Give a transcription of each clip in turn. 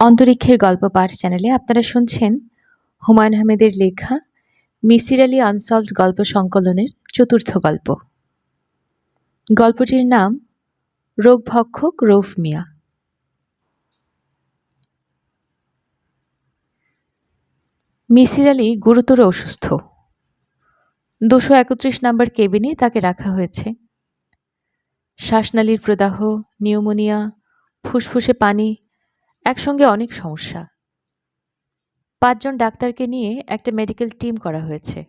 অন্তরিক্ষের গল্প পাঠ চ্যানেলে আপনারা শুনছেন হুমায়ুন আহমেদের লেখা মিসির আলী আনসলভড গল্প সংকলনের চতুর্থ গল্প। গল্পটির নাম রোগভক্ষক রৌফ মিয়া। মিসির আলী গুরুতর অসুস্থ। দুশো একত্রিশ নম্বর কেবিনে তাকে রাখা হয়েছে। শ্বাসনালীর প্রদাহ, নিউমোনিয়া, ফুসফুসে পানি একসঙ্গে অনেক সমস্যা। পাঁচজন ডাক্তারকে নিয়ে একটা মেডিকেল টিম করা হয়েছে।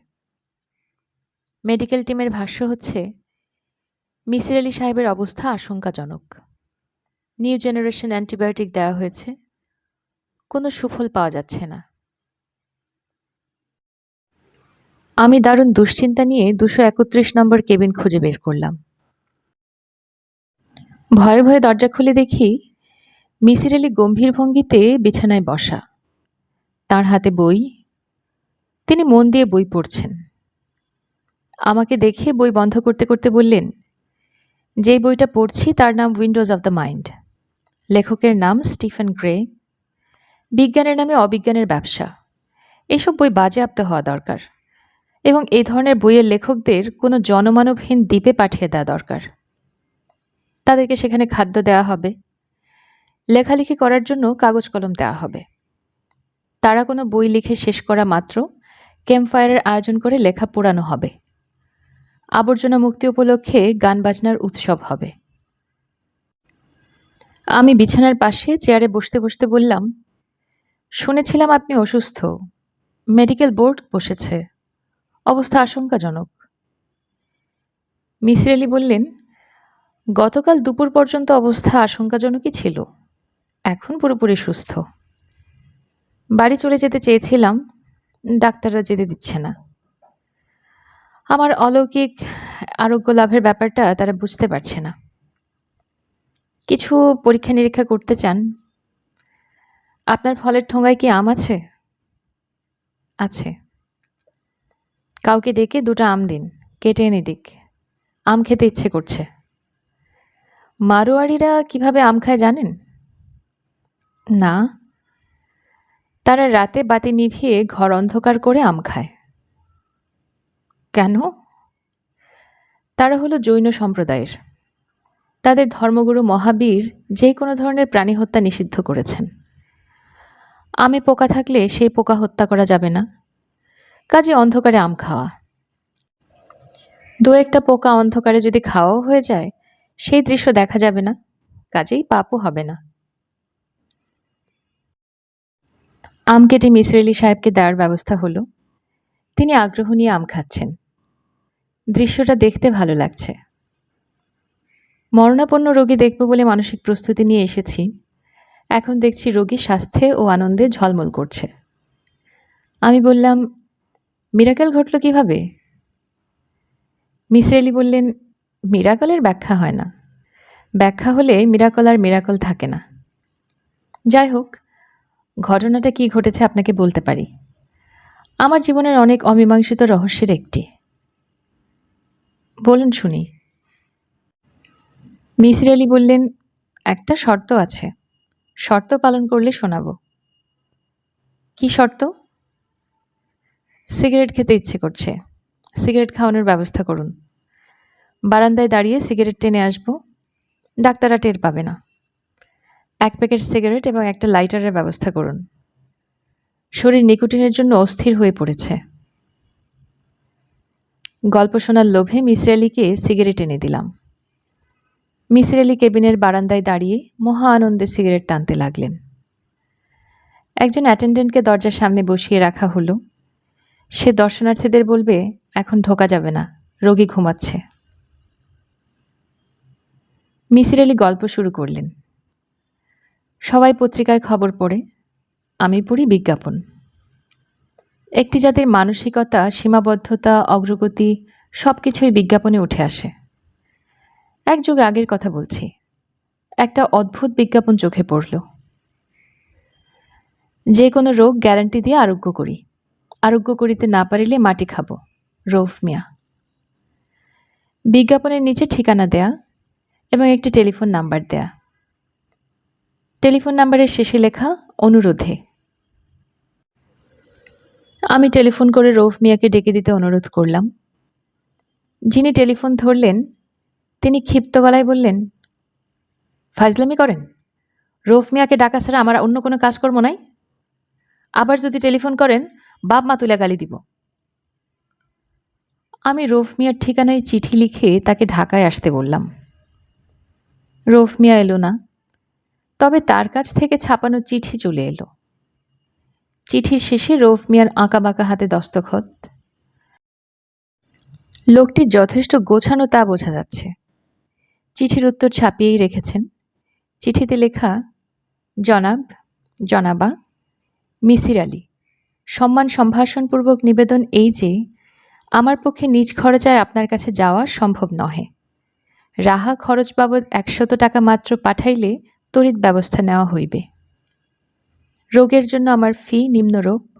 মেডিকেল টিমের ভাষ্য হচ্ছে, মিসির আলি সাহেবের অবস্থা আশঙ্কাজনক। নিউ জেনারেশন অ্যান্টিবায়োটিক দেওয়া হয়েছে, কোনো সুফল পাওয়া যাচ্ছে না। আমি দারুণ দুশ্চিন্তা নিয়ে দুশো একত্রিশ নম্বর কেবিন খুঁজে বের করলাম। ভয়ে ভয়ে দরজা খুলে দেখি মিসির আলি গম্ভীর ভঙ্গিতে বিছানায় বসা। তার হাতে বই। তিনি মন দিয়ে বই পড়ছেন। আমাকে দেখে বই বন্ধ করতে করতে বললেন যেই বইটা পড়ছি তার নাম উইন্ডোজ অফ দ্য মাইন্ড। লেখকের নাম স্টিফেন গ্রে। বিজ্ঞানের নামে অবিজ্ঞানের ব্যবসা। এসব বই বাজেয়াপ্ত হওয়া দরকার এবং এই ধরনের বইয়ের লেখকদের কোনো জনমানবহীন দ্বীপে পাঠিয়ে দেওয়া দরকার। তাদেরকে সেখানে খাদ্য দেওয়া হবে। লেখালেখি করার জন্য কাগজ কলম দেওয়া হবে। তারা কোনো বই লিখে শেষ করা মাত্র, ক্যাম্পফায়ারের আয়োজন করে লেখা পোড়ানো হবে। আবর্জনা মুক্তি উপলক্ষে গান বাজনার উৎসব হবে। আমি বিছানার পাশে চেয়ারে বসতে বসতে বললাম, শুনেছিলাম আপনি অসুস্থ। মেডিকেল বোর্ড বসেছে। অবস্থা আশঙ্কাজনক। মিসির আলি বললেন, গতকাল দুপুর পর্যন্ত অবস্থা আশঙ্কাজনকই ছিল। এখন পুরোপুরি সুস্থ। বাড়ি চলে যেতে চেয়েছিলাম, ডাক্তাররা যেতে দিচ্ছে না। আমার অলৌকিক আরোগ্য লাভের ব্যাপারটা তারা বুঝতে পারছে না। কিছু পরীক্ষা নিরীক্ষা করতে চান? আপনার ফলের ঠোঙায় কি আম আছে? আছে। কাউকে ডেকে দুটো আম দিন, কেটে এনে দিক। আম খেতে ইচ্ছে করছে। মারোয়ারিরা কীভাবে আম খায় জানেন? না। তারা রাতে বাতি নিভিয়ে ঘর অন্ধকার করে আম খায়। কেন? তারা হলো জৈন সম্প্রদায়ের। তাদের ধর্মগুরু মহাবীর যে কোনো ধরনের প্রাণী হত্যা নিষিদ্ধ করেছেন। আমে পোকা থাকলে সেই পোকা হত্যা করা যাবে না। কাজে অন্ধকারে আম খাওয়া। দু একটা পোকা অন্ধকারে যদি খাওয়াও হয়ে যায়, সেই দৃশ্য দেখা যাবে না। কাজেই পাপও হবে না। আম কেটে মিসর আলি সাহেবকে দেওয়ার ব্যবস্থা হলো। তিনি আগ্রহ নিয়ে আম খাচ্ছেন। দৃশ্যটা দেখতে ভালো লাগছে। মরণাপন্ন রোগী দেখব বলে মানসিক প্রস্তুতি নিয়ে এসেছি। এখন দেখছি রোগী স্বাস্থ্যে ও আনন্দে ঝলমল করছে। আমি বললাম, মিরাকেল ঘটল কীভাবে? মিসর আলি বললেন, মিরাকলের ব্যাখ্যা হয় না। ব্যাখ্যা হলে মিরাকল আর মিরাকল থাকে না। যাই হোক ঘটনাটা কি ঘটেছে আপনাকে বলতে পারি? আমার জীবনের অনেক অমীমাংসিত রহস্যের একটি। বলুন শুনি। মিসির আলি বললেন, একটা শর্ত আছে। শর্ত পালন করলে শোনাবো। কি শর্ত? সিগারেট খেতে ইচ্ছে করছে। সিগারেট খাওয়ানোর ব্যবস্থা করুন। বারান্দায় দাঁড়িয়ে সিগারেট টেনে আসব। ডাক্তাররা টের পাবে না। এক প্যাকেট সিগারেট এবং একটা লাইটারের ব্যবস্থা করুন। শরীর নিকোটিনের জন্য অস্থির হয়ে পড়েছে। গল্প শোনার লোভে মিসর আলীকে সিগারেট এনে দিলাম। মিসর আলী কেবিনের বারান্দায় দাঁড়িয়ে মহা আনন্দে সিগারেট টানতে লাগলেন। একজন অ্যাটেন্ডেন্টকে দরজার সামনে বসিয়ে রাখা হলো। সে দর্শনার্থীদের বলবে, এখন ঢোকা যাবে না, রোগী ঘুমাচ্ছে। মিসির আলী গল্প শুরু করলেন। সবাই পত্রিকায় খবর পড়ে, আমি পড়ি বিজ্ঞাপন। একটি জাতির মানসিকতা, সীমাবদ্ধতা, অগ্রগতি সব কিছুই বিজ্ঞাপনে উঠে আসে। এক যুগ আগের কথা বলছি, একটা অদ্ভুত বিজ্ঞাপন চোখে পড়ল। যে কোনো রোগ গ্যারান্টি দিয়ে আরোগ্য করি। আরোগ্য করিতে না পারিলে মাটি খাব, রৌফ মিয়া। বিজ্ঞাপনের নিচে ঠিকানা দেয়া এবং একটি টেলিফোন নাম্বার দেয়া। টেলিফোন নাম্বারের শেষে লেখা অনুরোধে। আমি টেলিফোন করে রৌফ মিয়াকে ডেকে দিতে অনুরোধ করলাম। যিনি টেলিফোন ধরলেন, তিনি ক্ষিপ্ত গলায় বললেন, ফাজলামি করেন? রৌফ মিয়াকে ডাকা ছাড়া আমার অন্য কোনো কাজকর্ম নাই? আবার যদি টেলিফোন করেন, বাপ মা তুলে গালি দিব। আমি রৌফ মিয়ার ঠিকানায় চিঠি লিখে তাকে ঢাকায় আসতে বললাম। রৌফ মিয়া এলো না। তবে তার কাছ থেকে ছাপানো চিঠি চলে এলো। চিঠির শেষে রৌফ মিয়ার আঁকা বাঁকা হাতে দস্তখত। লোকটি যথেষ্ট গোছানো তা বোঝা যাচ্ছে। চিঠির উত্তর ছাপিয়েই রেখেছেন। চিঠিতে লেখা, জনাব, জনাবা, মিসির আলী, সম্মান সম্ভাষণপূর্বক নিবেদন এই যে, আমার পক্ষে নিজ খরচায় আপনার কাছে যাওয়া সম্ভব নহে। রাহা খরচ বাবদ একশত টাকা মাত্র পাঠাইলে তড়িৎ ব্যবস্থা নেওয়া হইবে। রোগের জন্য আমার ফি নিম্নরূপ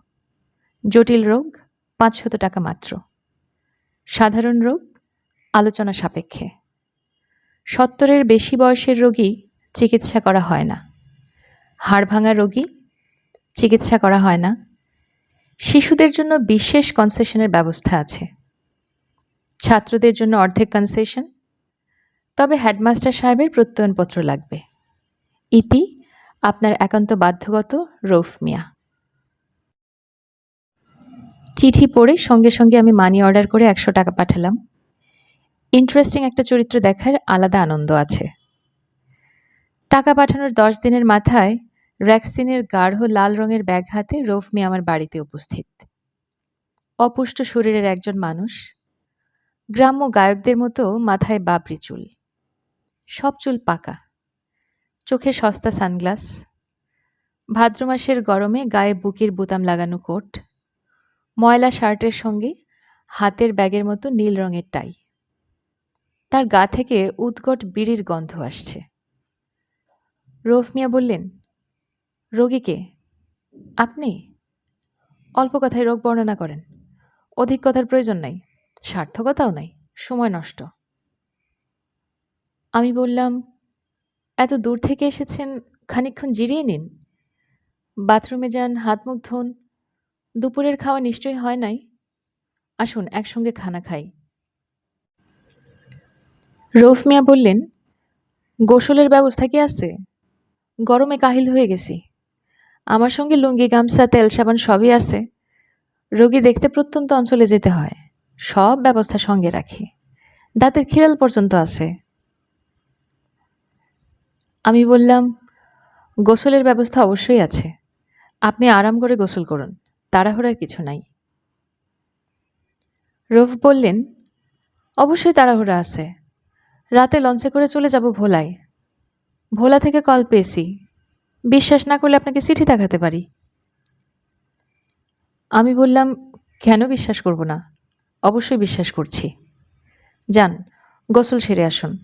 জটিল রোগ পাঁচশত টাকা মাত্র। সাধারণ রোগ, আলোচনা সাপেক্ষে। সত্তরের বেশি বয়সের রোগী চিকিৎসা করা হয় না। হাড় ভাঙা রোগী চিকিৎসা করা হয় না। শিশুদের জন্য বিশেষ কনসেশনের ব্যবস্থা আছে। ছাত্রদের জন্য অর্ধেক কনসেশন তবে হেডমাস্টার সাহেবের প্রত্যয়নপত্র লাগবে। ইতি, আপনার একান্ত বাধ্যগত রৌফ মিয়া। চিঠি পড়ে সঙ্গে সঙ্গে আমি মানি অর্ডার করে একশো টাকা পাঠালাম। ইন্টারেস্টিং একটা চরিত্র দেখার আলাদা আনন্দ আছে। টাকা পাঠানোর দশ দিনের মাথায় র্যাক্সিনের গাঢ় লাল রঙের ব্যাগ হাতে রৌফ মিয়া আমার বাড়িতে উপস্থিত। অপুষ্ট শরীরের একজন মানুষ। গ্রাম্য গায়কদের মতো মাথায় বাবরি চুল। সব চুল পাকা। চোখে সস্তা সানগ্লাস। ভাদ্র মাসের গরমে গায়ে বুকের বুতাম লাগানো কোট। ময়লা শার্টের সঙ্গে হাতের ব্যাগের মতো নীল রঙের টাই। তার গা থেকে উৎকট বিড়ির গন্ধ আসছে। রৌফ মিয়া বললেন রোগীকে আপনি? অল্প কথায় রোগ বর্ণনা করেন। অধিক কথার প্রয়োজন নাই, সার্থকতাও নাই, সময় নষ্ট। আমি বললাম এত দূর থেকে এসেছেন খানিকক্ষণ জিরিয়ে নিন। বাথরুমে যান হাত মুখ ধুন, দুপুরের খাওয়া নিশ্চয়ই হয় নাই। আসুন, একসঙ্গে খানা খাই। রৌফ মিয়া বললেন, গোসলের ব্যবস্থা কি আছে? গরমে কাহিল হয়ে গেছি। আমার সঙ্গে লুঙ্গি, গামছা, তেল, সাবান সবই আছে। রোগী দেখতে প্রত্যন্ত অঞ্চলে যেতে হয়। সব ব্যবস্থা সঙ্গে রাখি। দাঁতের খিরাল পর্যন্ত আছে। আমি বললাম, গোসলের ব্যবস্থা অবশ্যই আছে। আপনি আরাম করে গোসল করুন, তাড়াহুড়ার কিছু নাই। রফ বললেন, অবশ্যই তাড়াহুড়া আছে। রাতে লঞ্চে করে চলে যাব ভোলায়। ভোলা থেকে কল পেয়েছি। বিশ্বাস না করলে আপনাকে চিঠি দেখাতে পারি। আমি বললাম, কেন বিশ্বাস করব না? অবশ্যই বিশ্বাস করছি। যান, গোসল সেরে আসুন।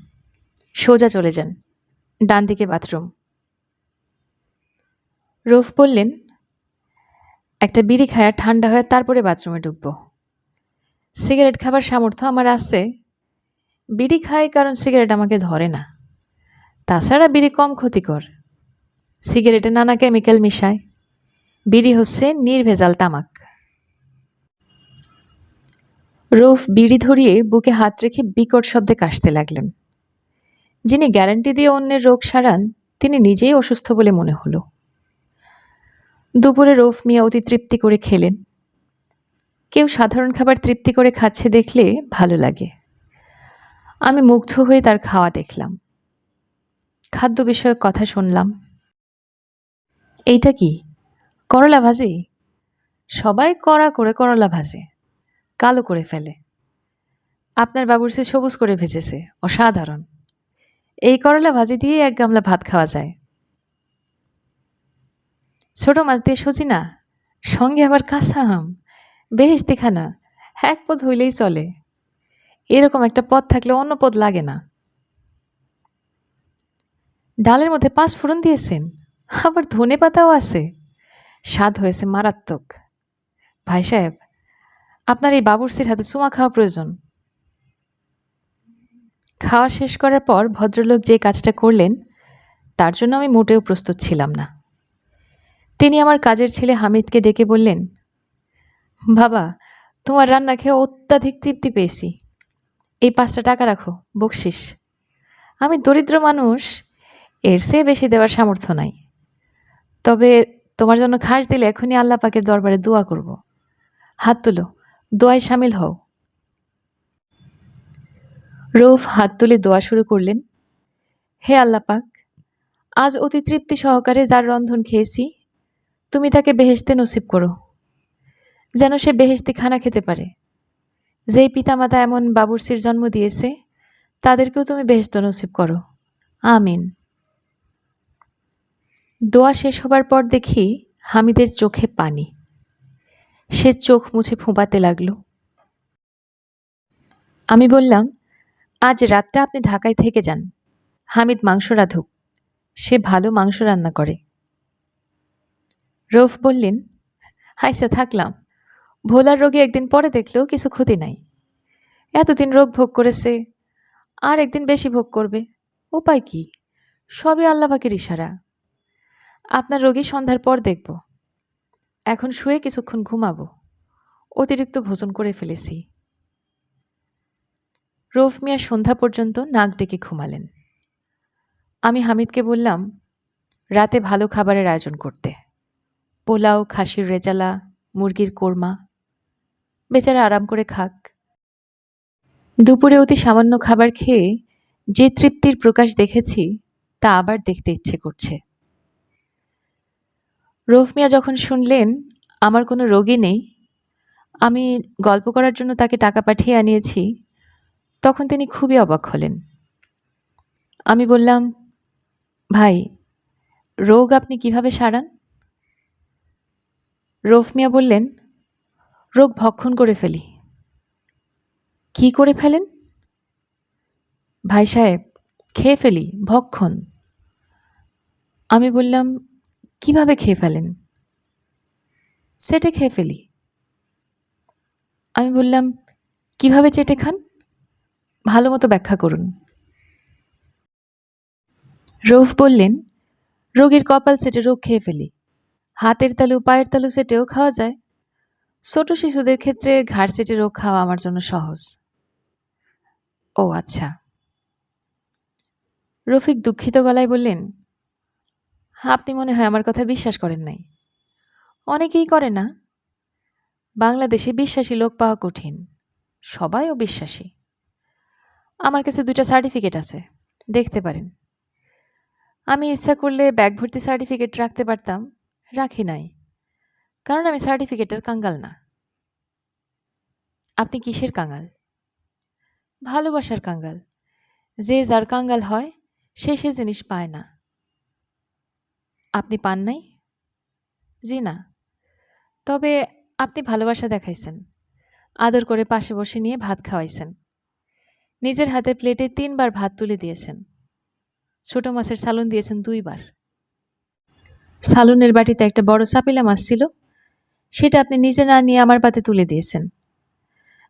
সোজা চলে যান। ডান দিকে বাথরুম। রৌফ বললেন, একটা বিড়ি খায়া ঠান্ডা হয়ে তারপরে বাথরুমে ঢুকবো। সিগারেট খাবার সামর্থ্য আমার আছে। বিড়ি খাই কারণ সিগারেট আমাকে ধরে না। তাছাড়া বিড়ি কম ক্ষতিকর। সিগারেটে নানা কেমিক্যাল মিশায়। বিড়ি হচ্ছে নির্ভেজাল তামাক। রৌফ বিড়ি ধরিয়ে বুকে হাত রেখে বিকট শব্দে কাশতে লাগলেন। যিনি গ্যারান্টি দিয়ে অন্যের রোগ সারান, তিনি নিজেই অসুস্থ বলে মনে হলো। দুপুরে রৌফ মিয়া অতি তৃপ্তি করে খেলেন। কেউ সাধারণ খাবার তৃপ্তি করে খাচ্ছে দেখলে ভালো লাগে। আমি মুগ্ধ হয়ে তার খাওয়া দেখলাম। খাদ্য বিষয়ক কথা শুনলাম। এইটা কি? করলা ভাজি? সবাই কড়া করে করলা ভাজে, কালো করে ফেলে। আপনার বাবুর সে সবুজ করে ভেজেছে, অসাধারণ। এই করলা ভাজি দিয়ে এক গামলা ভাত খাওয়া যায়। ছোট মাছ দিয়ে সজি না, সঙ্গে আবার কাঁচা আম, বেশ দেখানা, এক পদ হইলেই চলে। এরকম একটা পদ থাকলে অন্য পদ লাগে না। ডালের মধ্যে পাঁচ ফোড়ন দিয়েছেন, আবার ধনে পাতাও আছে। স্বাদ হয়েছে মারাত্মক। ভাই সাহেব, আপনার এই বাবুর্চির হাতে চুমা খাওয়া প্রয়োজন। খাওয়া শেষ করার পর ভদ্রলোক যে কাজটা করলেন, তার জন্য আমি মোটেও প্রস্তুত ছিলাম না। তিনি আমার কাজের ছেলে হামিদকে ডেকে বললেন, বাবা, তোমার রান্না খেয়ে অত্যাধিক তৃপ্তি পেয়েছি। এই পাঁচটা টাকা রাখো, বকশিস। আমি দরিদ্র মানুষ, এর চেয়ে বেশি দেওয়ার সামর্থ্য নাই। তবে তোমার জন্য খাস দিলে এখনই আল্লাহ পাকের দরবারে দোয়া করব। হাত তুলো, দোয়ায় সামিল হও। রৌফ হাত তুলে দোয়া শুরু করলেন, হে আল্লাহ পাক, আজ অতি তৃপ্তি সহকারে যার রন্ধন খেয়েছি, তুমি তাকে বেহেশতে নসিব করো, যেন সে বেহেশতি খানা খেতে পারে। যেই পিতামাতা এমন বাবুরসির জন্ম দিয়েছে, তাদেরকেও তুমি বেহেশত নসিব করো। আমিন। দোয়া শেষ হবার পর দেখি হামিদের চোখে পানি। সে চোখ মুছে ফোঁপাতে লাগল। আমি বললাম আজ রাতটা আপনি ঢাকায় থেকে যান। হামিদ মাংস রাঁধুক। সে ভালো মাংস রান্না করে। রৌফ বললেন হাইসা থাকলাম। ভোলার রোগী একদিন পরে দেখলেও কিছু ক্ষতি নাই। এতদিন রোগ ভোগ করেছে, আর একদিন বেশি ভোগ করবে। উপায় কি? সবই আল্লাপাকের ইশারা। আপনার রোগী সন্ধ্যার পর দেখব। এখন শুয়ে কিছুক্ষণ ঘুমাবো। অতিরিক্ত ভোজন করে ফেলেছি। রৌফ মিয়া সন্ধ্যা পর্যন্ত নাক ডেকে ঘুমালেন। আমি হামিদকে বললাম, রাতে ভালো খাবারের আয়োজন করতে। পোলাও, খাসির রেজালা, মুরগির কোরমা। বেচারা আরাম করে খাক। দুপুরে অতি সামান্য খাবার খেয়ে যে তৃপ্তির প্রকাশ দেখেছি, তা আবার দেখতে ইচ্ছে করছে। রৌফ মিয়া যখন শুনলেন, আমার কোনো রোগী নেই, আমি গল্প করার জন্য তাকে টাকা পাঠিয়ে আনিয়েছি তখন তিনি খুবই অবাক হলেন। আমি বললাম, ভাই, রোগ আপনি কীভাবে সারান? রৌফ মিয়া বললেন, রোগ ভক্ষণ করে ফেলি। কি করে ফেলেন? ভাই সাহেব, খেয়ে ফেলি, ভক্ষণ। আমি বললাম, কীভাবে খেয়ে ফেলেন? সেটে খেয়ে ফেলি। আমি বললাম, কীভাবে চেটে খান? ভালো মতো ব্যাখ্যা করুন। রৌফ বললেন, রোগীর কপাল সেটে রোগ খেয়ে ফেলি। হাতের তালু, পায়ের তালু সেটেও খাওয়া যায়। ছোট শিশুদের ক্ষেত্রে ঘাড় সেটে রোগ খাওয়া আমার জন্য সহজ। ও আচ্ছা। রফিক দুঃখিত গলায় বললেন, আপনি মনে হয় আমার কথা বিশ্বাস করেন নাই। অনেকেই করে না। বাংলাদেশে বিশ্বাসী লোক পাওয়া কঠিন। সবাই অবিশ্বাসী আমার কাছে দুটা সার্টিফিকেট আছে। দেখতে পারেন। আমি ইচ্ছা করলে ব্যাগ ভর্তি সার্টিফিকেট রাখতে পারতাম, রাখি নাই। কারণ আমি সার্টিফিকেটের কাঙ্গাল না। আপনি কিসের কাঙ্গাল? ভালোবাসার কাঙ্গাল। যে যার কাঙ্গাল হয়, সে সে জিনিস পায় না। আপনি পান নাই? জি না। তবে আপনি ভালোবাসা দেখাইছেন। আদর করে পাশে বসে নিয়ে ভাত খাওয়াইছেন। নিজের হাতে প্লেটে তিনবার ভাত তুলে দিয়েছেন। ছোট মাছের সালন দিয়েছেন দুইবার। সালুনের বাটিতে একটা বড় সাপিলা মাছ ছিল, সেটা আপনি নিজে না নিয়ে আমার পাতে তুলে দিয়েছেন।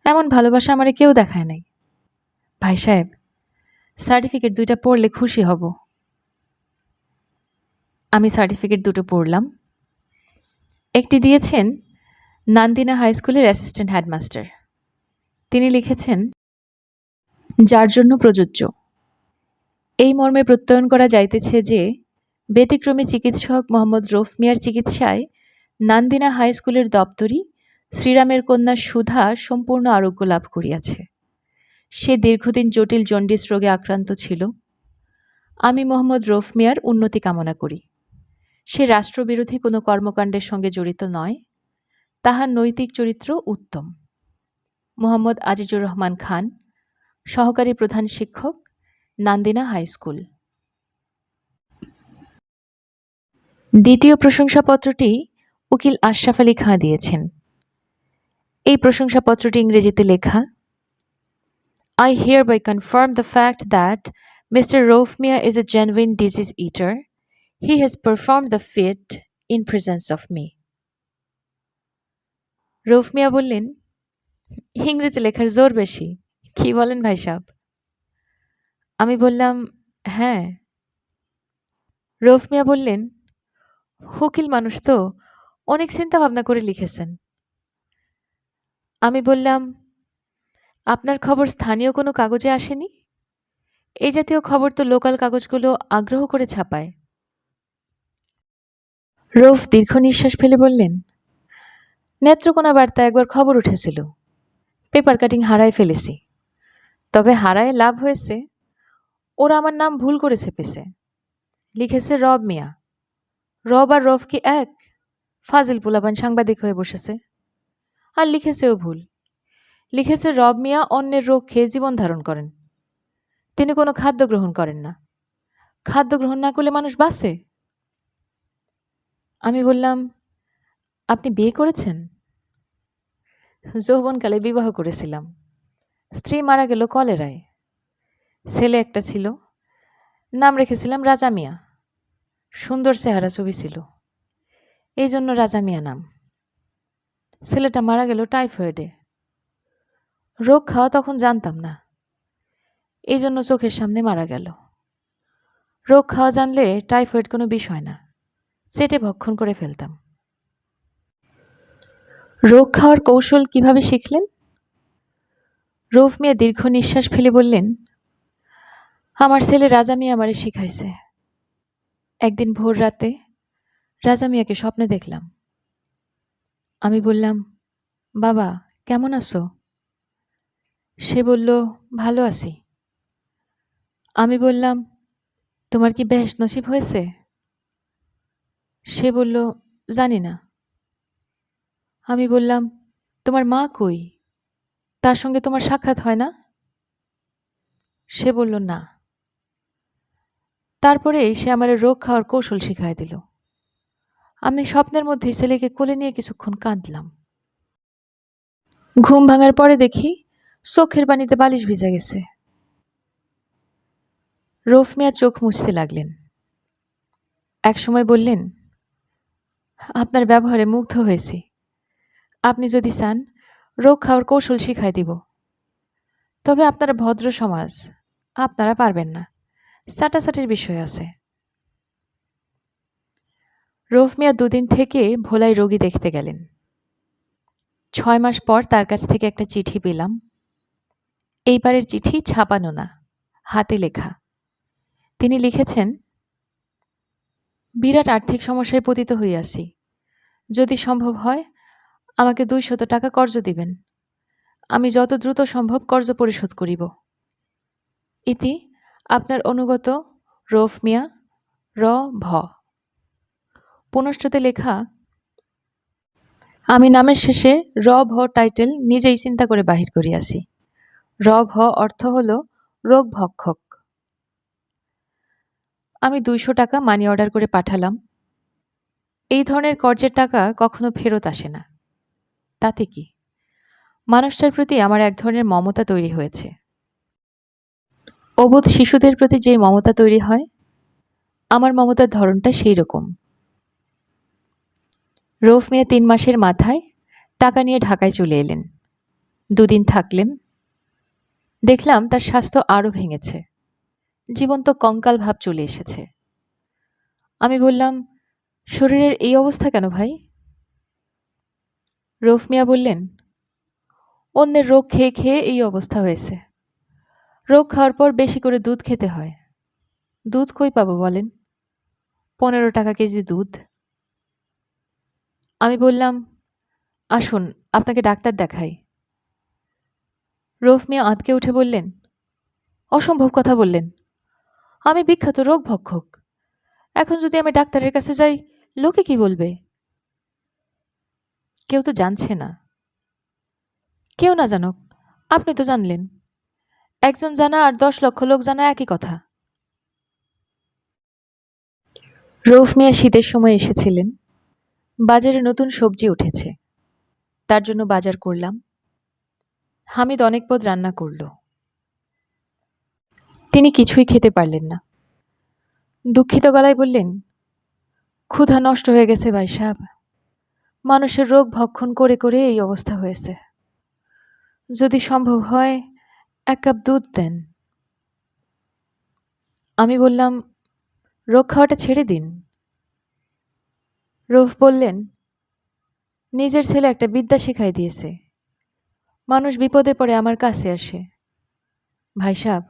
এমন ভালোবাসা আমারে কেউ দেখায় নাই। ভাই সাহেব, সার্টিফিকেট দুইটা পড়লে খুশি হব। আমি সার্টিফিকেট দুটো পড়লাম। একটি দিয়েছেন নান্দিনা হাই স্কুলের অ্যাসিস্ট্যান্ট হেডমাস্টার। তিনি লিখেছেন যার জন্য প্রযোজ্য। এই মর্মে প্রত্যয়ন করা যাইতেছে যে, ব্যতিক্রমী চিকিৎসক মোহাম্মদ রৌফ মিয়ার চিকিৎসায় নান্দিনা হাই স্কুলের দপ্তরি শ্রীরামের কন্যা সুধা সম্পূর্ণ আরোগ্য লাভ করিয়াছে। সে দীর্ঘদিন জটিল জন্ডিস রোগে আক্রান্ত ছিল। আমি মোহাম্মদ রৌফ মিয়ার উন্নতি কামনা করি। সে রাষ্ট্রবিরোধী কোনো কর্মকাণ্ডের সঙ্গে জড়িত নয়। তাহার নৈতিক চরিত্র উত্তম। মোহাম্মদ আজিজুর রহমান খান সহকারী প্রধান শিক্ষক, নান্দিনা হাই স্কুল। দ্বিতীয় প্রশংসাপত্রটি উকিল আশরাফ আলী খাঁ দিয়েছেন। এই প্রশংসাপত্রটি ইংরেজিতে লেখা I hereby confirm the fact that mister Raufmia is a genuine disease eater he has perform the feat in presence of me Raufmia বললেন, ইংরেজি লেখার জোর বেশি। কি বলেন ভাই সাহেব আমি বললাম হ্যাঁ। রৌফ মিয়া বললেন, উকিল মানুষ তো, অনেক চিন্তা ভাবনা করে লিখেছেন। আমি বললাম, আপনার খবর স্থানীয় কোনো কাগজে আসেনি? এই জাতীয় খবর তো লোকাল কাগজগুলো আগ্রহ করে ছাপায়। রৌফ দীর্ঘ নিঃশ্বাস ফেলে বললেন, নেত্রকোনা বার্তা একবার খবর উঠেছিল। পেপার কাটিং হারায় ফেলেছি। তবে হারায় লাভ হয়েছে। ওরা আমার নাম ভুল করে ছেপেছে। লিখেছে রব মিয়া। রব আর রফ কি এক? ফাজিল পোলাপান সাংবাদিক হয়ে বসেছে। আর লিখেছেও ভুল। লিখেছে রব মিয়া অন্যের রোগ খেয়ে জীবন ধারণ করেন। তিনি কোনো খাদ্য গ্রহণ করেন না। খাদ্য গ্রহণ না করলে মানুষ বাঁচে। আমি বললাম, আপনি বিয়ে করেছেন? যৌবনকালে বিবাহ করেছিলাম। স্ত্রী মারা গেল কলেরায়। ছেলে একটা ছিল। নাম রেখেছিলাম রাজা মিয়া। সুন্দর চেহারা, ছবি ছিল। এই জন্য রাজা মিয়া নাম। ছেলেটা মারা গেল টাইফয়েডে। রোগ খাওয়া তখন জানতাম না। এই জন্য চোখের সামনে মারা গেল। রোগ খাওয়া জানলে টাইফয়েড কোনো বিষয় না। চেটে ভক্ষণ করে ফেলতাম। রোগ খাওয়ার কৌশল কীভাবে শিখলেন? রৌফ মিয়া দীর্ঘ নিঃশ্বাস ফেলে বললেন, আমার ছেলে রাজা মিয়া আমারে শিখাইছে। একদিন ভোর রাতে রাজা মিয়াকে স্বপ্নে দেখলাম। আমি বললাম, বাবা, কেমন আছো? সে বলল, ভালো আছি। আমি বললাম, তোমার কি বেশ নসিব হয়েছে? সে বলল, জানি না। আমি বললাম, তোমার মা কই? তার সঙ্গে তোমার সাক্ষাৎ হয় না? সে বলল, না। তারপরে সে আমার রোগ খাওয়ার কৌশল শিখাই দিল। আমি স্বপ্নের মধ্যে ছেলেকে কোলে নিয়ে কিছুক্ষণ কাঁদলাম। ঘুম ভাঙার পরে দেখি চোখের পানিতে বালিশ ভিজে গেছে। রৌফ মিয়া চোখ মুছতে লাগলেন। একসময় বললেন, আপনার ব্যবহারে মুগ্ধ হয়েছি। আপনি যদি চান রোগ খাওয়ার কৌশল শিখাই দিব। তবে আপনারা ভদ্র সমাজ, আপনারা পারবেন না। সাটাসাটির বিষয় আছে। রৌফ মিয়া দুদিন থেকে ভোলাই রোগী দেখতে গেলেন। ছয় মাস পর তার কাছ থেকে একটা চিঠি পেলাম। এইবারের চিঠি ছাপানো না, হাতে লেখা। তিনি লিখেছেন, বিরাট আর্থিক সমস্যায় পতিত হইয়াছি যদি সম্ভব হয় আমাকে দুইশত টাকা কর্জ দিবেন। আমি যত দ্রুত সম্ভব কর্জ পরিশোধ করিব। ইতি, আপনার অনুগত রৌফ মিয়া, র, ভ। পুনশ্চতে লেখা, আমি নামের শেষে র, ভ টাইটেল নিজেই চিন্তা করে বাহির করিয়াছি। র, ভ অর্থ হল রোগ ভক্ষক। আমি দুইশো টাকা মানি অর্ডার করে পাঠালাম। এই ধরনের কর্জের টাকা কখনো ফেরত আসে না। তাতে কি? মানুষটার প্রতি আমার এক ধরনের মমতা তৈরি হয়েছে। অবোধ শিশুদের প্রতি যে মমতা তৈরি হয়, আমার মমতার ধরনটা সেই রকম রৌফ মিয়া তিন মাসের মাথায় টাকা নিয়ে ঢাকায় চলে এলেন। দুদিন থাকলেন। দেখলাম তার স্বাস্থ্য আরও ভেঙেছে। জীবন্ত কঙ্কাল ভাব চলে এসেছে। আমি বললাম, শরীরের এই অবস্থা কেন ভাই? রৌফ মিয়া বললেন, অন্যের রোগ খেয়ে খেয়ে এই অবস্থা হয়েছে। রোগ খাওয়ার পর বেশি করে দুধ খেতে হয়। দুধ কই পাবো বলেন? পনেরো টাকা কেজি দুধ। আমি বললাম, আসুন, আপনাকে ডাক্তার দেখাই। রৌফ মিয়া আঁতকে উঠে বললেন, অসম্ভব কথা বললেন। আমি বিখ্যাত রোগ ভক্ষক। এখন যদি আমি ডাক্তারের কাছে যাই, লোকে কি বলবে? কেউ তো জানছে না। কেউ না জানুক, আপনি তো জানলেন। একজন জানা আর দশ লক্ষ লোক জানা একই কথা। রৌফ মিয়া শীতের সময় এসেছিলেন। বাজারে নতুন সবজি উঠেছে। তার জন্য বাজার করলাম। হামিদ অনেক পদ রান্না করল। তিনি কিছুই খেতে পারলেন না। দুঃখিত গলায় বললেন, ক্ষুধা নষ্ট হয়ে গেছে ভাই সাহেব। মানুষের রোগ ভক্ষণ করে করে এই অবস্থা হয়েছে। যদি সম্ভব হয়, এক কাপ দুধ দেন। আমি বললাম, রোগ খাওয়াটা ছেড়ে দিন। রৌফ বললেন, নিজের ছেলে একটা বিদ্যা শেখাই দিয়েছে। মানুষ বিপদে পড়ে আমার কাছে আসে। ভাই সাহেব,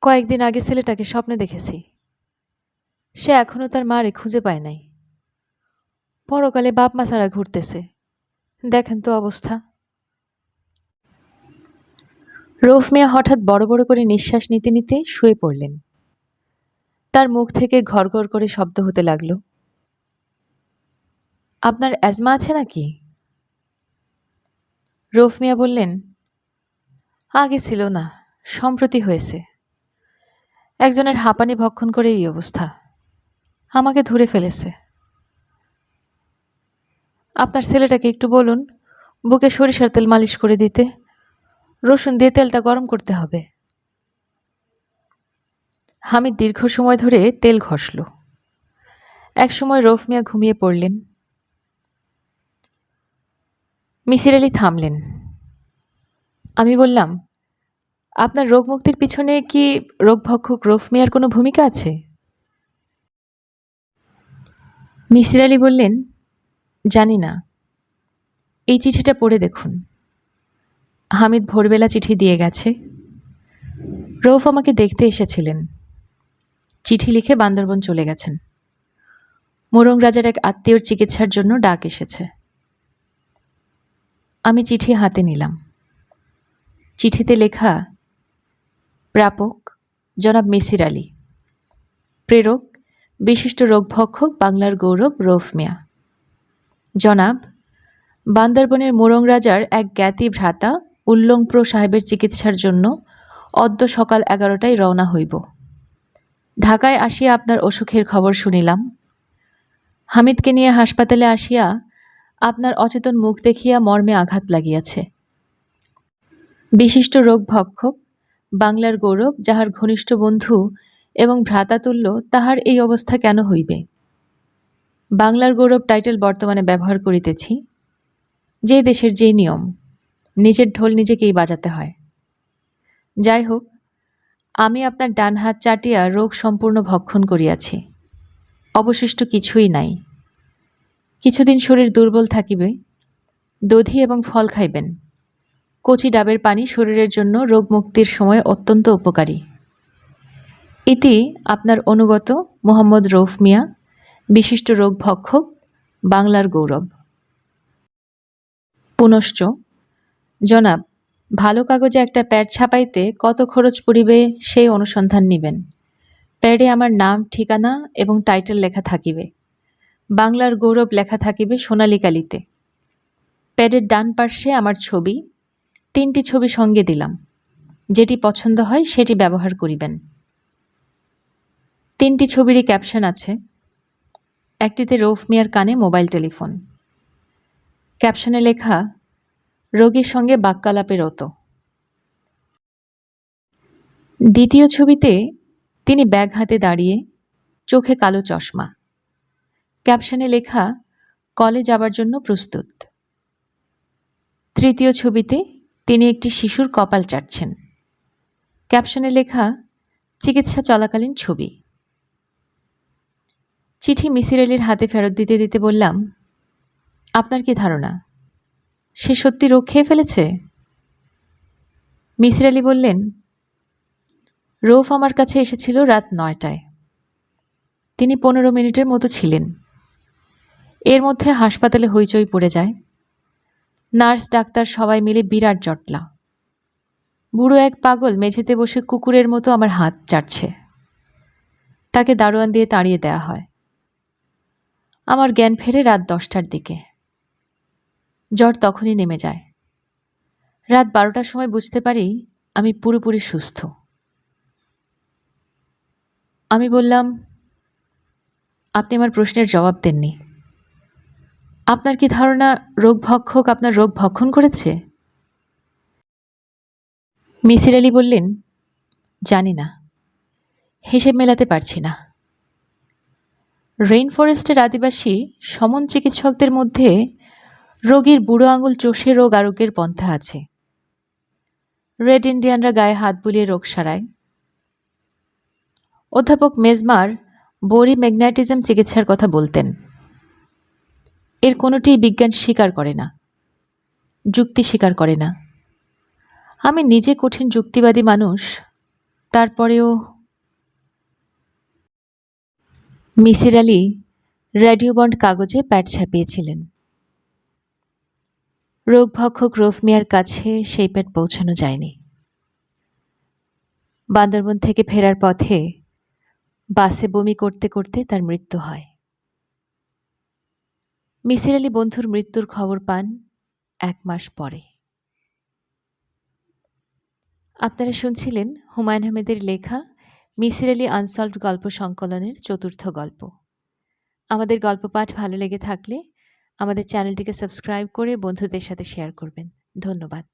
কয়েকদিন আগে ছেলেটাকে স্বপ্নে দেখেছি। সে এখনও তার মারে খুঁজে পায় নাই। পরকালে বাপ মা ছাড়া ঘুরতেছে। দেখেন তো অবস্থা। রৌফ মিয়া হঠাৎ বড় বড় করে নিঃশ্বাস নিতে নিতে শুয়ে পড়লেন। তার মুখ থেকে ঘর ঘর করে শব্দ হতে লাগল। আপনার অ্যাজমা আছে নাকি? রৌফ মিয়া বললেন, আগে ছিল না, সম্প্রতি হয়েছে। একজনের হাঁপানি ভক্ষণ করে এই অবস্থা। আমাকে ধরে ফেলেছে। আপনার ছেলেটাকে একটু বলুন, বুকে সরিষার তেল মালিশ করে দিতে। রসুন দিয়ে তেলটা গরম করতে হবে। হামিদ দীর্ঘ সময় ধরে তেল ঘষল। এক সময় রৌফ মিয়া ঘুমিয়ে পড়লেন। মিসির আলি থামলেন। আমি বললাম, আপনার রোগ মুক্তির পিছনে কি রোগভক্ষক রৌফ মিয়ার কোনো ভূমিকা আছে? মিসির আলি বললেন জানি না। এই চিঠিটা পড়ে দেখুন। হামিদ ভোরবেলা চিঠি দিয়ে গেছে। রৌফ আমাকে দেখতে এসেছিলেন। চিঠি লিখে বান্দরবন চলে গেছেন। মোরং রাজার এক আত্মীয়র চিকিৎসার জন্য ডাক এসেছে। আমি চিঠি হাতে নিলাম। চিঠিতে লেখা, প্রাপক, জনাব মিসির আলী। প্রেরক, বিশিষ্ট রোগভক্ষক, বাংলার গৌরব রৌফ মিয়া। জনাব, বান্দরবনের মোরং রাজার এক জ্ঞাতি ভ্রাতা উল্লংপ্র সাহেবের চিকিৎসার জন্য অদ্য সকাল এগারোটায় রওনা হইব। ঢাকায় আসিয়া আপনার অসুখের খবর শুনিলাম। হামিদকে নিয়ে হাসপাতালে আসিয়া আপনার অচেতন মুখ দেখিয়া মর্মে আঘাত লাগিয়াছে। বিশিষ্ট রোগভক্ষক বাংলার গৌরব, যাহার ঘনিষ্ঠ বন্ধু এবং ভ্রাতাতুল্য, তাহার এই অবস্থা কেন হইবে? বাংলার গৌরব টাইটেল বর্তমানে ব্যবহার করিতেছি। যে দেশের যে নিয়ম, নিজের ঢোল নিজেকেই বাজাতে হয়। যাই হোক, আমি আপনার ডান হাত চাটিয়া রোগ সম্পূর্ণ ভক্ষণ করিয়াছি। অবশিষ্ট কিছুই নাই। কিছুদিন শরীর দুর্বল থাকিবে, দধি এবং ফল খাইবেন। কচি ডাবের পানি শরীরের জন্য রোগ মুক্তির সময় অত্যন্ত উপকারী। ইতি আপনার অনুগত মোহাম্মদ রৌফ মিয়া। বিশিষ্ট রোগ ভক্ষক, বাংলার গৌরব। পুনশ্চ, জনাব, ভালো কাগজে একটা প্যাড ছাপাইতে কত খরচ পড়িবে সেই অনুসন্ধান নিবেন। প্যাডে আমার নাম, ঠিকানা এবং টাইটেল লেখা থাকিবে। বাংলার গৌরব লেখা থাকিবে সোনালী কালিতে প্যাডের ডান পার্শ্বে আমার ছবি, তিনটি ছবি সঙ্গে দিলাম। যেটি পছন্দ হয় সেটি ব্যবহার করিবেন। তিনটি ছবিরই ক্যাপশন আছে। একটিতে রৌফ মিয়ার কানে মোবাইল টেলিফোন। ক্যাপশনে লেখা, রোগীর সঙ্গে বাক্যালাপে রত। দ্বিতীয় ছবিতে তিনি ব্যাগ হাতে দাঁড়িয়ে চোখে কালো চশমা। ক্যাপশনে লেখা কলে যাবার জন্য প্রস্তুত। তৃতীয় ছবিতে তিনি একটি শিশুর কপাল চাটছেন। ক্যাপশনে লেখা, চিকিৎসা চলাকালীন ছবি। চিঠি মিসির আলির হাতে ফেরত দিতে দিতে বললাম, আপনার কি ধারণা? সে সত্যি রোগ খেয়ে ফেলেছে? মিসির আলি বললেন, রৌফ আমার কাছে এসেছিল রাত নয়টায়। তিনি পনেরো মিনিটের মতো ছিলেন। এর মধ্যে হাসপাতালে হইচই পড়ে যায়। নার্স, ডাক্তার সবাই মিলে বিরাট জটলা। বুড়ো এক পাগল মেঝেতে বসে কুকুরের মতো আমার হাত চাটছে। তাকে দারোয়ান দিয়ে তাড়িয়ে দেওয়া হয়। আমার জ্ঞান ফেরে রাত দশটার দিকে। জ্বর তখনই নেমে যায়। রাত বারোটার সময় বুঝতে পারি আমি পুরোপুরি সুস্থ। আমি বললাম, আপনি আমার প্রশ্নের জবাব দেননি। আপনার কি ধারণা রোগ ভক্ষক আপনার রোগ ভক্ষণ করেছে? মিসির আলী বললেন, জানি না। হিসেব মেলাতে পারছি না। রেইন ফরেস্টের আদিবাসী সমন চিকিৎসকদের মধ্যে রোগীর বুড়ো আঙুল চষে রোগ আরোগ্যের পন্থা আছে। রেড ইন্ডিয়ানরা গায়ে হাত বুলিয়ে রোগ সারায়। অধ্যাপক মেজমার বড়ি ম্যাগনেটিজম চিকিৎসার কথা বলতেন। এর কোনোটিই বিজ্ঞান স্বীকার করে না, যুক্তি স্বীকার করে না। আমি নিজে কঠিন যুক্তিবাদী মানুষ, তারপরেও মিসির আলি রেডিও বন্ড কাগজে প্যাট ছাপিয়েছিলেন। রোগভক্ষক রোফ মিয়ার কাছে সেই প্যাট পৌঁছানো যায়নি। বান্দরবন থেকে ফেরার পথে বাসে বমি করতে করতে তার মৃত্যু হয়। মিসির আলি বন্ধুর মৃত্যুর খবর পান এক মাস পরে। আপনারা শুনছিলেন হুমায়ুন আহমেদের লেখা মিসির আলি আনসলভড গল্প সংকলনের চতুর্থ গল্প। আমাদের গল্প পাঠ ভালো লেগে থাকলে আমাদের চ্যানেলটিকে সাবস্ক্রাইব করে বন্ধুদের সাথে শেয়ার করবেন। ধন্যবাদ।